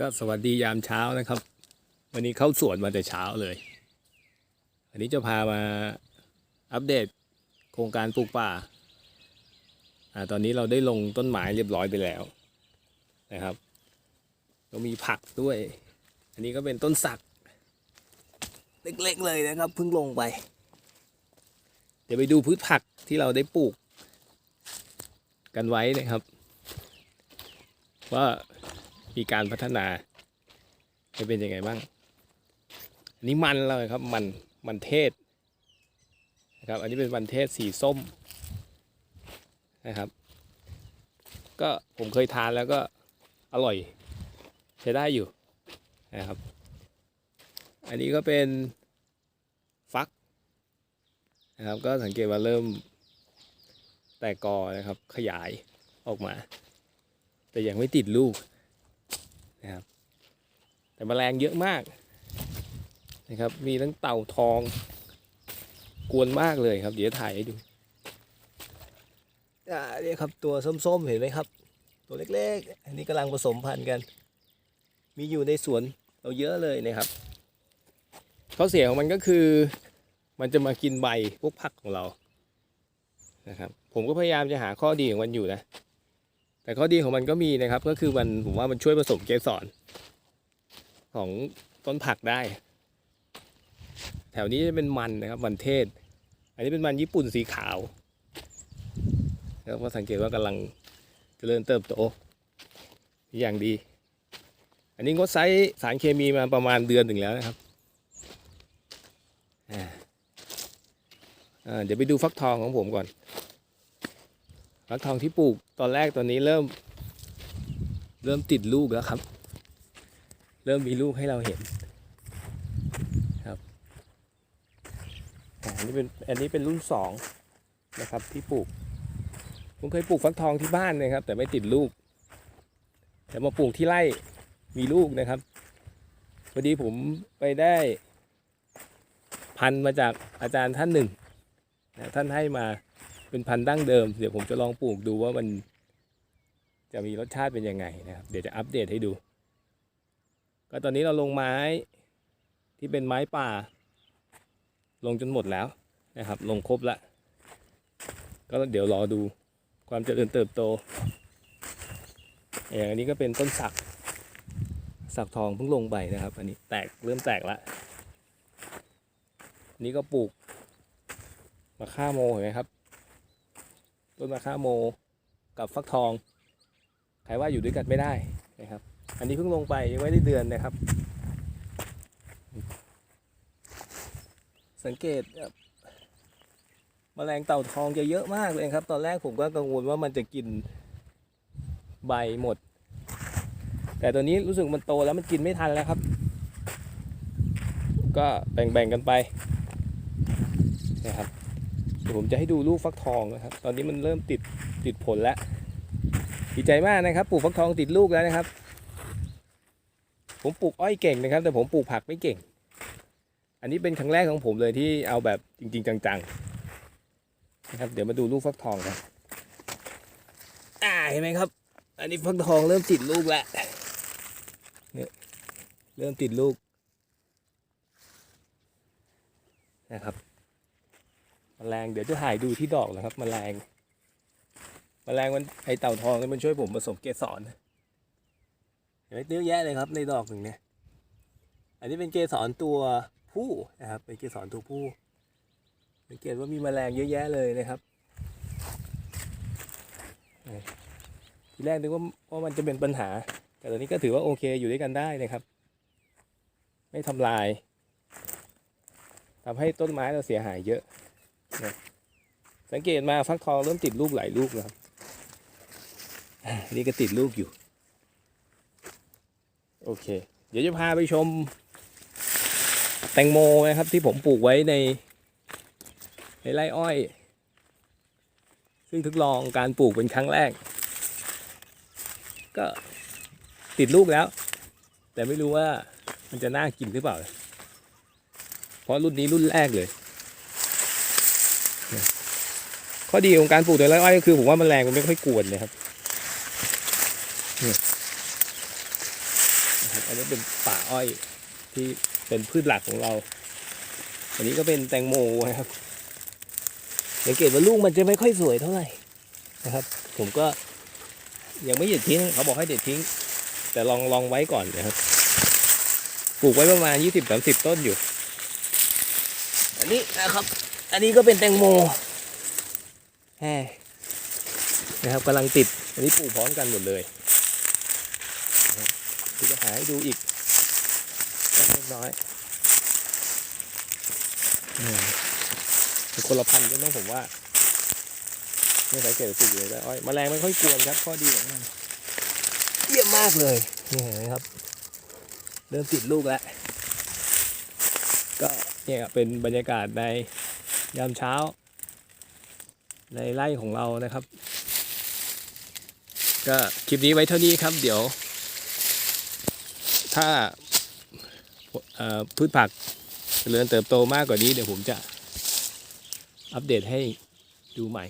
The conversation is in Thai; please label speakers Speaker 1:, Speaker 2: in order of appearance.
Speaker 1: ก็สวัสดียามเช้านะครับ วันนี้เข้าสวนมาแต่เช้าเลยอันนี้จะพามาอัปเดตโครงการปลูกป่าอ่า ตอนนี้เราได้ลงต้นไม้เรียบร้อยไปแล้วนะครับก็มีผักด้วย อันนี้ก็เป็นต้นสัก เล็กๆเลยนะครับเพิ่งลงไป เดี๋ยวไปดูพืชผักที่เราได้ปลูก กันไว้นะครับ ว่า มีการพัฒนาให้เป็นยังไงบ้าง อันนี้มันเลยครับมันมันเทศนะครับ อันนี้เป็นมันเทศสีส้มนะครับ ก็ผมเคยทานแล้วก็อร่อยใช้ได้อยู่นะครับ อันนี้ก็เป็นฟักนะครับก็สังเกตว่าเริ่มแตกกอนะครับขยายออกมา แต่ยังไม่ติดลูก นะครับ แต่แมลงเยอะมากนะครับ มีทั้งเต่าทอง กวนมากเลยครับ เดี๋ยวถ่ายให้ดูอ่าเนี่ยครับตัวส้มๆเห็นไหมครับ ตัวเล็กๆ อันนี้กำลังผสมพันธุ์กัน มีอยู่ในสวนเราเยอะเลยนะครับข้อเสียของมันก็คือมันจะมากินใบพวกผักของเรานะครับ ผมก็พยายามจะหาข้อดีของมันอยู่นะ แต่ข้อดีของมันก็มีนะครับ ก็คือมันผมว่ามันช่วยผสมเกสรของต้นผักได้ แถวนี้จะเป็นมันนะครับมันเทศ อันนี้เป็นมันญี่ปุ่นสีขาวแล้วก็สังเกตว่ากำลังเจริญเติบโตอย่างดี อันนี้งดใช้สารเคมีมาประมาณเดือนหนึ่งแล้วนะครับเดี๋ยวไปดูฟักทองของผมก่อน ฟักทองที่ปลูกตอนแรกตอนนี้เริ่ม เริ่มติดลูกแล้วครับ เริ่มมีลูกให้เราเห็นครับอันนี้เป็นอันนี้เป็นรุ่นสองนะครับที่ปลูกผมเคยปลูกฟักทองที่บ้านนะครับ แต่ไม่ติดลูก แต่มาปลูกที่ไร่มีลูกนะครับพอดีผมไปได้ พันมาจากอาจารย์ท่านหนึ่งนะท่านให้มา เป็นพันธุ์ดั้งเดิม เดี๋ยวผมจะลองปลูกดูว่ามันจะมีรสชาติเป็นยังไงนะครับ เดี๋ยวจะอัปเดตให้ดู ก็ตอนนี้เราลงไม้ที่เป็นไม้ป่า ลงจนหมดแล้วนะครับ ลงครบละ ก็เดี๋ยวรอดูความเจริญเติบโต อย่างอันนี้ก็เป็นต้นสัก สักทองเพิ่งลงไปนะครับ อันนี้แตกเริ่มแตกละนนี้ก็ปลูกมะข่าโมเห็นไหมครับ ต้นมะข่าโมกับฟักทองใครว่าอยู่ด้วยกันไม่ได้นะครับ อันนี้เพิ่งลงไปยังไม่ได้เดือนนะครับ สังเกตครับแมลงเต่าทองจะเยอะมากเลยครับ ตอนแรกผมก็กังวลว่ามันจะกินใบหมด แต่ตอนนี้รู้สึกมันโตแล้วมันกินไม่ทันแล้วครับ ก็แบ่งๆกันไปนะครับ ผมจะให้ดูลูกฟักทองนะครับ ตอนนี้มันเริ่มติดติดผลแล้วดีใจมากนะครับปลูกฟักทองติดลูกแล้วนะครับ ผมปลูกอ้อยเก่งนะครับ แต่ผมปลูกผักไม่เก่ง อันนี้เป็นครั้งแรกของผมเลยที่เอาแบบจริง ๆ จังๆนะครับเดี๋ยวมาดูลูกฟักทองกันอ่าเห็นไหมครับ อันนี้ฟักทองเริ่มติดลูกแล้วเนี่ยเริ่มติดลูกนะครับ แมลงเดี๋ยวจะถ่ายดูที่ดอกนะครับแมลงแมลงมันไอเต่าทองเนี่ยมันช่วยผมผสมเกสรเห็นไหมเยอะแยะเลยครับในดอกหนึ่งเนี่ยอันนี้เป็นเกสรตัวผู้นะครับเป็นเกสรตัวผู้สังเกตว่ามีแมลงเยอะแยะเลยนะครับนี่ทีแรกนึกว่าว่ามันจะเป็นปัญหา แต่ตอนนี้ก็ถือว่าโอเคอยู่ด้วยกันได้นะครับ ไม่ทำลายทำให้ต้นไม้เราเสียหายเยอะ สังเกตมาฟักทองเริ่มติดลูกหลายลูกแล้วครับนี่ก็ติดลูกอยู่ โอเค เดี๋ยวจะพาไปชม แตงโมนะครับที่ผมปลูกไว้ใน ในไร่อ้อย ซึ่งทดลองการปลูกเป็นครั้งแรก ก็ติดลูกแล้ว แต่ไม่รู้ว่ามันจะน่ากินหรือเปล่า เพราะรุ่นนี้รุ่นแรกเลย ข้อดีของการปลูกในไร่อ้อยก็คือผมว่ามันแมลงมันไม่ค่อยกวนเลยครับนี่นะครับอันนี้เป็นป่าอ้อยที่เป็นพืชหลักของเรา อันนี้ก็เป็นแตงโมนะครับสังเกตว่าลูกมันจะไม่ค่อยสวยเท่าไหร่นะครับ ผมก็ยังไม่เด็ดทิ้งเขาบอกให้เด็ดทิ้ง แต่ลองลองไว้ก่อนนะครับ ปลูกไว้ประมาณยี่สิบสามสิบต้นอยู่ อันนี้นะครับ อันนี้ก็เป็นแตงโมแฮ่นะครับกำลังติด อันนี้ปลูกพร้อมกันหมดเลยเดี๋ยวจะหาให้ดูอีกเล็กน้อยเป็นคนละพันกันต้องผมว่า ไม่สังเกตปลูกเลยแต่อ้อยแมลงไม่ค่อยกวนครับ ข้อดีของมันเยี่ยมมากเลยนี่เห็นไหมครับ เริ่มติดลูกแล้ว ก็เนี่ยเป็นบรรยากาศใน ยามเช้า ในไร่ของเรานะครับ ก็คลิปนี้ไว้เท่านี้ครับ เดี๋ยว ถ้าพืชผักเจริญเติบโตมากกว่านี้เดี๋ยวผมจะอัปเดตให้ดูใหม่